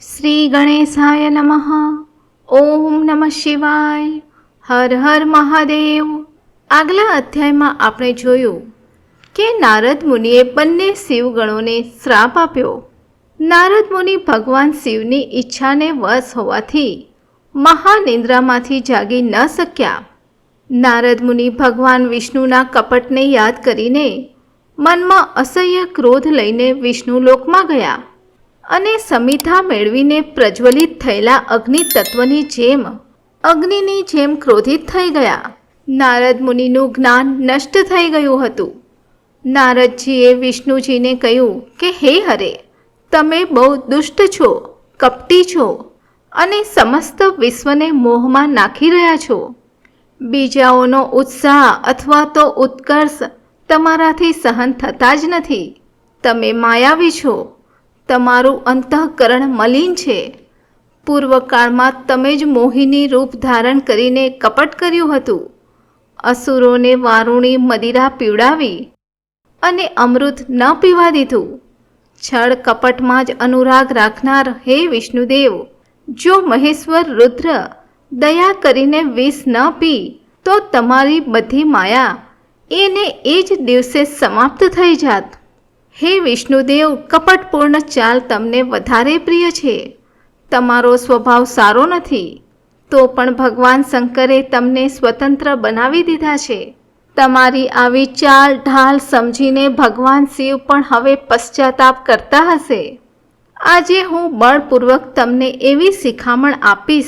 શ્રી ગણેશાય નમઃ ઓમ નમઃ શિવાય હર હર મહાદેવ આગલા અધ્યાયમાં આપણે જોયું કે નારદ મુનિએ બંને શિવગણોને શ્રાપ આપ્યો. નારદ મુનિ ભગવાન શિવની ઈચ્છાને વશ હોવાથી મહાનિંદ્રામાંથી જાગી ન શક્યા. નારદ મુનિ ભગવાન વિષ્ણુના કપટને યાદ કરીને મનમાં અસહ્ય ક્રોધ લઈને વિષ્ણુ લોકમાં ગયા. અને સમિધા મેળવીને પ્રજ્વલિત થયેલા અગ્નિ તત્વની જેમ અગ્નિની જેમ ક્રોધિત થઈ ગયા. નારદ મુનિનું જ્ઞાન નષ્ટ થઈ ગયું હતું. નારદજીએ વિષ્ણુજીને કહ્યું કે, હે હરે, તમે બહુ દુષ્ટ છો, કપટી છો અને સમસ્ત વિશ્વને મોહમાં નાખી રહ્યા છો. બીજાઓનો ઉત્સાહ અથવા તો ઉત્કર્ષ તમારાથી સહન થતા જ નથી. તમે માયાવી છો. તમારું અંતઃકરણ મલિન છે. પૂર્વકાળમાં તમે જ મોહિની રૂપ ધારણ કરીને કપટ કર્યું હતું. અસુરોને વારુણી મદિરા પીવડાવી અને અમૃત ન પીવા દીધું. છળ કપટમાં જ અનુરાગ રાખનાર હે વિષ્ણુદેવ, જો મહેશ્વર રુદ્ર દયા કરીને વિષ ન પી, તો તમારી બધી માયા એને એ જ દિવસે સમાપ્ત થઈ જાત. હે વિષ્ણુદેવ, કપટપૂર્ણ ચાલ તમને વધારે પ્રિય છે. તમારો સ્વભાવ સારો નથી. તો પણ ભગવાન શંકરે તમને સ્વતંત્ર બનાવી દીધા છે. તમારી આવી ચાલ ઢાલ સમજીને ભગવાન શિવ પણ હવે પશ્ચાતાપ કરતા હશે. આજે હું બળપૂર્વક તમને એવી શિખામણ આપીશ,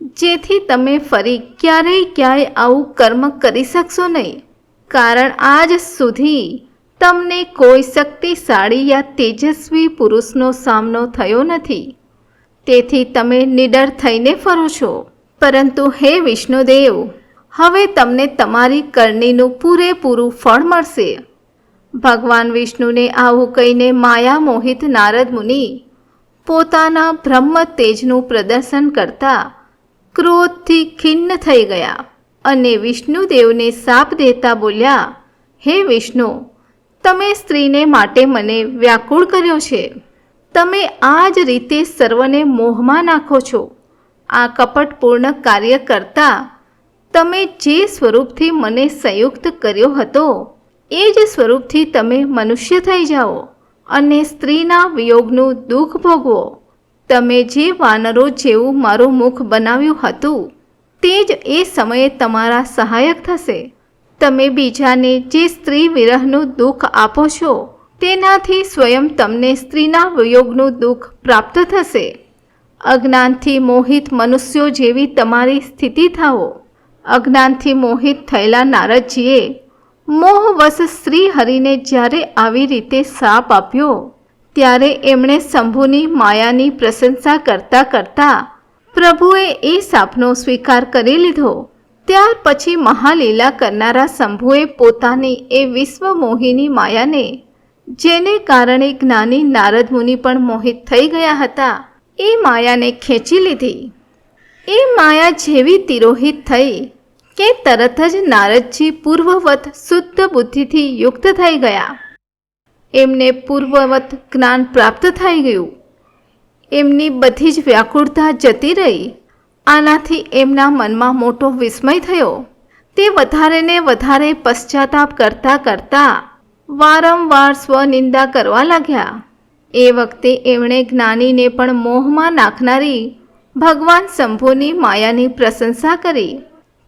જેથી તમે ફરી ક્યારેય ક્યાંય આવું કર્મ કરી શકશો નહીં. કારણ આજ સુધી તમને કોઈ શક્તિશાળી યા તેજસ્વી પુરુષનો સામનો થયો નથી. તેથી તમે નિડર થઈને ફરો છો. પરંતુ હે વિષ્ણુદેવ, હવે તમને તમારી કરણીનું પૂરેપૂરું ફળ મળશે. ભગવાન વિષ્ણુને આવું કહીને માયા મોહિત નારદ મુનિ પોતાના બ્રહ્મ તેજનું પ્રદર્શન કરતા ક્રોધથી ખિન્ન થઈ ગયા અને વિષ્ણુદેવને સાપ દેતા બોલ્યા, હે વિષ્ણુ તમે સ્ત્રીને માટે મને વ્યાકુળ કર્યો છે. તમે આ જ રીતે સર્વને મોહમાં નાખો છો. આ કપટપૂર્ણ કાર્ય કરતા તમે જે સ્વરૂપથી મને સંયુક્ત કર્યો હતો, એ જ સ્વરૂપથી તમે મનુષ્ય થઈ જાઓ અને સ્ત્રીના વિયોગનું દુઃખ ભોગવો. તમે જે વાનરો જેવું મારું મુખ બનાવ્યું હતું, તે જ એ સમયે તમારા સહાયક થશે. તમે બીજાને જે સ્ત્રી વિરહનું દુઃખ આપો છો, તેનાથી સ્વયં તમને સ્ત્રીના વિયોગનું દુઃખ પ્રાપ્ત થશે. અજ્ઞાનથી મોહિત મનુષ્યો જેવી તમારી સ્થિતિ થાઓ. અજ્ઞાનથી મોહિત થયેલા નારદજીએ મોહવશ શ્રી હરિને જ્યારે આવી રીતે સાપ આપ્યો, ત્યારે એમણે શંભુની માયાની પ્રશંસા કરતા કરતા પ્રભુએ એ સાપનો સ્વીકાર કરી લીધો. ત્યાર પછી મહાલીલા કરનારા શંભુએ પોતાની એ વિશ્વમોહિની માયાને, જેને કારણે જ્ઞાની નારદ મુનિ પણ મોહિત થઈ ગયા હતા, એ માયાને ખેંચી લીધી. એ માયા જેવી તિરોહિત થઈ કે તરત જ નારદજી પૂર્વવત શુદ્ધ બુદ્ધિથી યુક્ત થઈ ગયા. એમને પૂર્વવત જ્ઞાન પ્રાપ્ત થઈ ગયું. એમની બધી જ વ્યાકુળતા જતી રહી. આનાથી એમના મનમાં મોટો વિસ્મય થયો. તે વધારે ને વધારે પશ્ચાતાપ કરતા કરતા વારંવાર સ્વનિંદા કરવા લાગ્યા. એ વખતે એમણે જ્ઞાનીને પણ મોહમાં નાખનારી ભગવાન શંભુની માયાની પ્રશંસા કરી.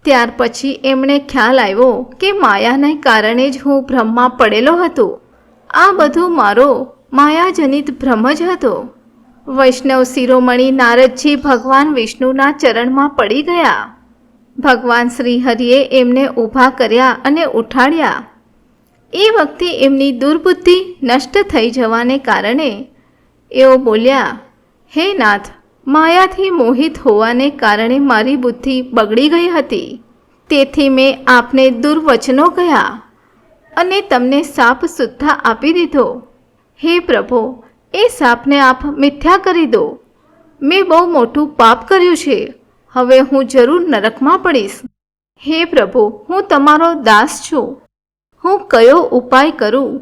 ત્યાર પછી એમણે ખ્યાલ આવ્યો કે માયાને કારણે જ હું ભ્રમમાં પડેલો હતો. આ બધું મારો માયાજનિત ભ્રમ જ હતો. વૈષ્ણવ શિરોમણી નારદજી ભગવાન વિષ્ણુના ચરણમાં પડી ગયા. ભગવાન શ્રી હરિએ એમને ઊભા કર્યા અને ઉઠાડ્યા. એ વખતે એમની દુર્બુદ્ધિ નષ્ટ થઈ જવાને કારણે એઓ બોલ્યા, હે નાથ, માયાથી મોહિત હોવાને કારણે મારી બુદ્ધિ બગડી ગઈ હતી. તેથી મેં આપને દુર્વચનો કહ્યા અને તમને સાપ સુદ્ધા આપી દીધો. હે પ્રભુ એ સાપને આપ મિથ્યા કરી દો. મેં બહુ મોટું પાપ કર્યું છે. હવે હું જરૂર નરકમાં પડીશ. હે પ્રભુ, હું તમારો દાસ છું. હું કયો ઉપાય કરું?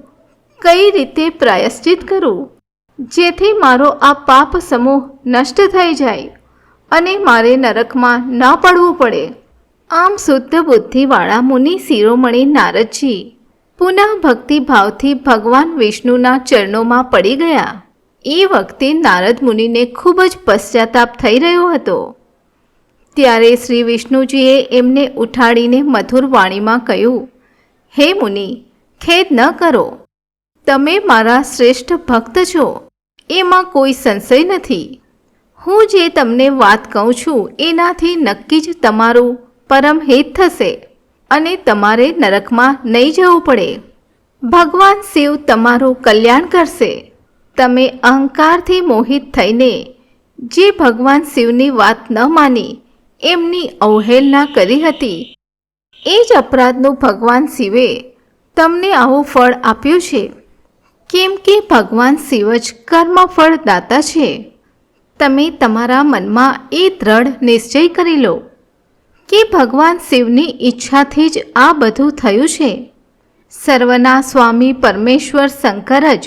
કઈ રીતે પ્રાયશ્ચિત કરું? જેથી મારો આ પાપ સમૂહ નષ્ટ થઈ જાય અને મારે નરકમાં ન પડવું પડે. આમ શુદ્ધ બુદ્ધિવાળા મુનિ શિરોમણી નારદજી પુનઃ ભક્તિભાવથી ભગવાન વિષ્ણુના ચરણોમાં પડી ગયા. એ વખતે નારદ મુનિને ખૂબ જ પશ્ચાતાપ થઈ રહ્યો હતો. ત્યારે શ્રી વિષ્ણુજીએ એમને ઉઠાડીને મધુર વાણીમાં કહ્યું, હે મુનિ, ખેદ ન કરો. તમે મારા શ્રેષ્ઠ ભક્ત છો. એમાં કોઈ સંશય નથી. હું જે તમને વાત કહું છું, એનાથી નક્કી જ તમારું પરમ હિત થશે. અને તમારે નરકમાં નહીં જવું પડે. ભગવાન શિવ તમારું કલ્યાણ કરશે. તમે અહંકારથી મોહિત થઈને જે ભગવાન શિવની વાત ન માની, એમની અવહેલના કરી હતી. એ જ અપરાધનું ભગવાન શિવે તમને આવું ફળ આપ્યું છે. કેમ કે ભગવાન શિવ જ કર્મફળ દાતા છે. તમે તમારા મનમાં એ દ્રઢ નિશ્ચય કરી લો. કે ભગવાન શિવની ઈચ્છાથી જ આ બધું થયું છે. સર્વના સ્વામી પરમેશ્વર શંકર જ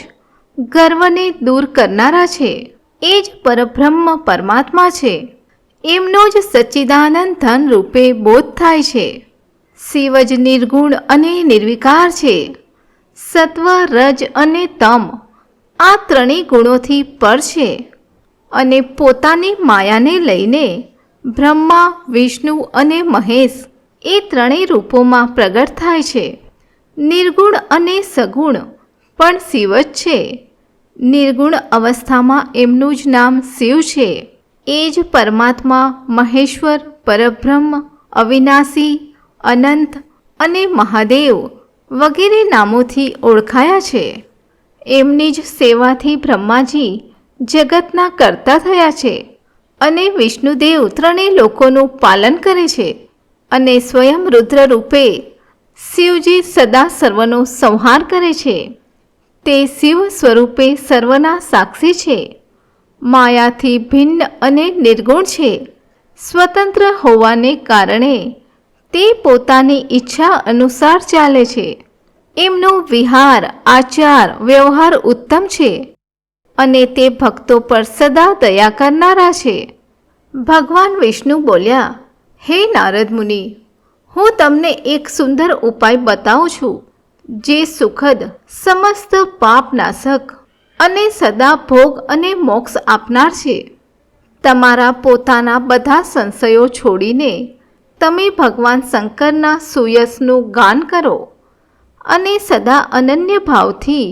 ગર્વને દૂર કરનારા છે. એ જ પરબ્રહ્મ પરમાત્મા છે. એમનો જ સચ્ચિદાનંદ ધન રૂપે બોધ થાય છે. શિવ જ નિર્ગુણ અને નિર્વિકાર છે. સત્વ, રજ અને તમ આ ત્રણેય ગુણોથી પર છે અને પોતાની માયાને લઈને બ્રહ્મા, વિષ્ણુ અને મહેશ એ ત્રણેય રૂપોમાં પ્રગટ થાય છે. નિર્ગુણ અને સગુણ પણ શિવ જ છે. નિર્ગુણ અવસ્થામાં એમનું જ નામ શિવ છે. એ જ પરમાત્મા, મહેશ્વર, પરબ્રહ્મ, અવિનાશી, અનંત અને મહાદેવ વગેરે નામોથી ઓળખાયા છે. એમની જ સેવાથી બ્રહ્માજી જગતના કરતા થયા છે. અને વિષ્ણુદેવ ત્રણેય લોકોનું પાલન કરે છે અને સ્વયં રુદ્ર રૂપે શિવજી સદા સર્વનો સંહાર કરે છે. તે શિવ સ્વરૂપે સર્વના સાક્ષી છે. માયાથી ભિન્ન અને નિર્ગુણ છે. સ્વતંત્ર હોવાને કારણે તે પોતાની ઈચ્છા અનુસાર ચાલે છે. એમનો વિહાર, આચાર, વ્યવહાર ઉત્તમ છે. અને તે ભક્તો પર સદા દયા કરનારા છે. ભગવાન વિષ્ણુ બોલ્યા, હે નારદ મુનિ, હું તમને એક સુંદર ઉપાય બતાવું છું, જે સુખદ, સમસ્ત પાપનાશક અને સદા ભોગ અને મોક્ષ આપનાર છે. તમારા પોતાના બધા સંશયો છોડીને તમે ભગવાન શંકરના સુયસનું ગાન કરો અને સદા અનન્ય ભાવથી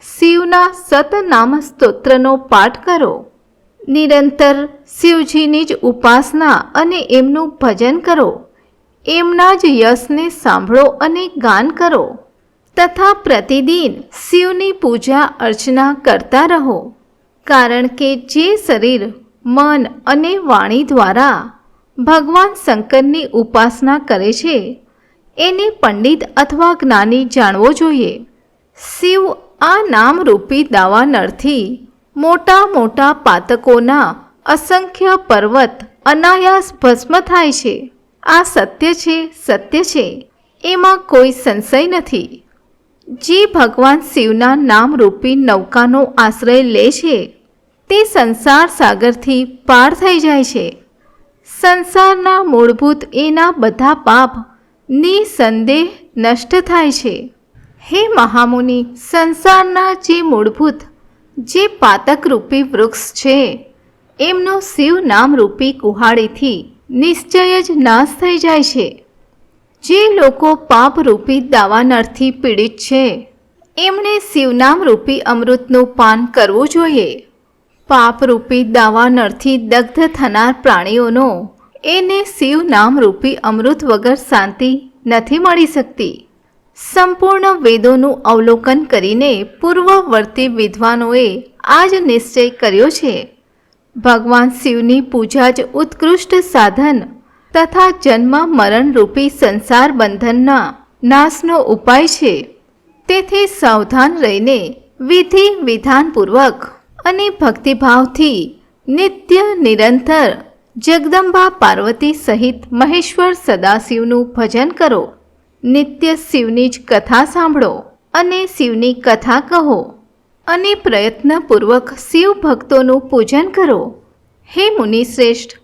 શિવના સતનામ સ્તોત્રનો પાઠ કરો. નિરંતર શિવજીની જ ઉપાસના અને એમનું ભજન કરો. એમના જ યશને સાંભળો અને ગાન કરો. તથા પ્રતિદિન શિવની પૂજા અર્ચના કરતા રહો. કારણ કે જે શરીર, મન અને વાણી દ્વારા ભગવાન શંકરની ઉપાસના કરે છે, એને પંડિત અથવા જ્ઞાની જાણવો જોઈએ. શિવ આ નામરૂપી દાવાનળથી મોટા મોટા પાતકોના અસંખ્ય પર્વત અનાયાસ ભસ્મ થાય છે. આ સત્ય છે સત્ય છે. એમાં કોઈ સંશય નથી. જે ભગવાન શિવના નામરૂપી નૌકાનો આશ્રય લે છે. તે સંસાર સાગરથી પાર થઈ જાય છે. સંસારના મૂળભૂત એના બધા પાપ નિસંદેહ નષ્ટ થાય છે. હે મહામુનિ, સંસારના જે મૂળભૂત, જે પાતકરૂપી વૃક્ષ છે, એમનો શિવ નામરૂપી કુહાડીથી નિશ્ચય જ નાશ થઈ જાય છે. જે લોકો પાપરૂપી દાવાનળથી પીડિત છે, એમણે શિવનામરૂપી અમૃતનું પાન કરવું જોઈએ. પાપરૂપી દાવાનળથી દગ્ધ થનાર પ્રાણીઓનો એને શિવ નામરૂપી અમૃત વગર શાંતિ નથી મળી શકતી. સંપૂર્ણ વેદોનું અવલોકન કરીને પૂર્વવર્તી વિદ્વાનોએ આ જ નિશ્ચય કર્યો છે. ભગવાન શિવની પૂજા જ ઉત્કૃષ્ટ સાધન તથા જન્મ મરણરૂપી સંસાર બંધનના નાશનો ઉપાય છે. તેથી સાવધાન રહીને વિધિ વિધાનપૂર્વક અને ભક્તિભાવથી નિત્ય નિરંતર જગદંબા પાર્વતી સહિત મહેશ્વર સદાશિવનું ભજન કરો. નિત્ય શિવની જ કથા સાંભળો અને શિવની કથા કહો અને પ્રયત્નપૂર્વક શિવ ભક્તોનું પૂજન કરો. હે મુનિશ્રેષ્ઠ,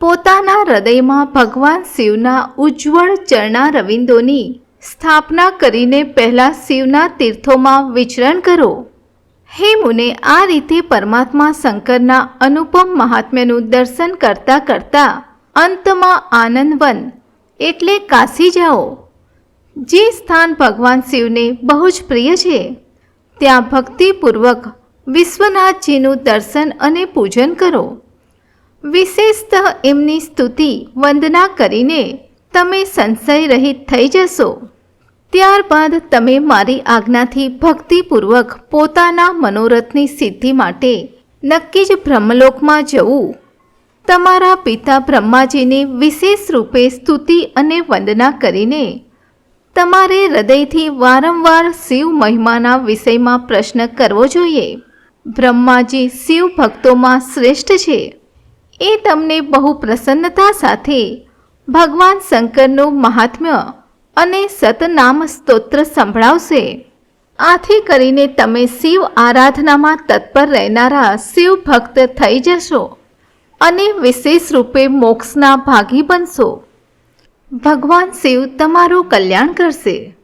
પોતાના હૃદયમાં ભગવાન શિવના ઉજ્જવળ ચરણા રવિંદોની સ્થાપના કરીને પહેલાં શિવના તીર્થોમાં વિચરણ કરો. હે મુને, આ રીતે પરમાત્મા શંકરના અનુપમ મહાત્મ્યનું દર્શન કરતા કરતા અંતમાં આનંદવન એટલે કાશી જાઓ. જે સ્થાન ભગવાન શિવને બહુ જ પ્રિય છે, ત્યાં ભક્તિપૂર્વક વિશ્વનાથજીનું દર્શન અને પૂજન કરો. વિશેષતઃ એમની સ્તુતિ, વંદના કરીને તમે સંશય રહિત થઈ જશો. ત્યારબાદ તમે મારી આજ્ઞાથી ભક્તિપૂર્વક પોતાના મનોરથની સિદ્ધિ માટે નક્કી જ બ્રહ્મલોકમાં જવું. તમારા પિતા બ્રહ્માજીની વિશેષ રૂપે સ્તુતિ અને વંદના કરીને તમારે હૃદયથી વારંવાર શિવ મહિમાના વિષયમાં પ્રશ્ન કરવો જોઈએ. બ્રહ્માજી શિવ ભક્તોમાં શ્રેષ્ઠ છે. એ તમને બહુ પ્રસન્નતા સાથે ભગવાન શંકરનું મહાત્મ્ય અને સતનામ સ્તોત્ર સંભળાવશે. આથી કરીને તમે શિવ આરાધનામાં તત્પર રહેનારા શિવ ભક્ત થઈ જશો અને વિશેષ રૂપે મોક્ષના ભાગી બનશો. ભગવાન શિવ તમારું કલ્યાણ કરશે.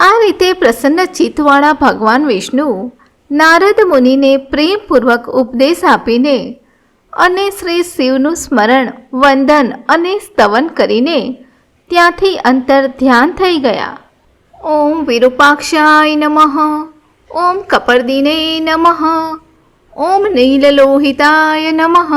આ રીતે પ્રસન્ન ચિત્તવાળા ભગવાન વિષ્ણુ નારદ મુનિને પ્રેમપૂર્વક ઉપદેશ આપીને અને શ્રી શિવનું સ્મરણ, વંદન અને સ્તવન કરીને ત્યાંથી અંતર ધ્યાન થઈ ગયા. ઓમ વિરૂપાક્ષાય નમઃ, ઓમ કપર્દિને નમઃ, ઓમ નીલલોહિતાય નમઃ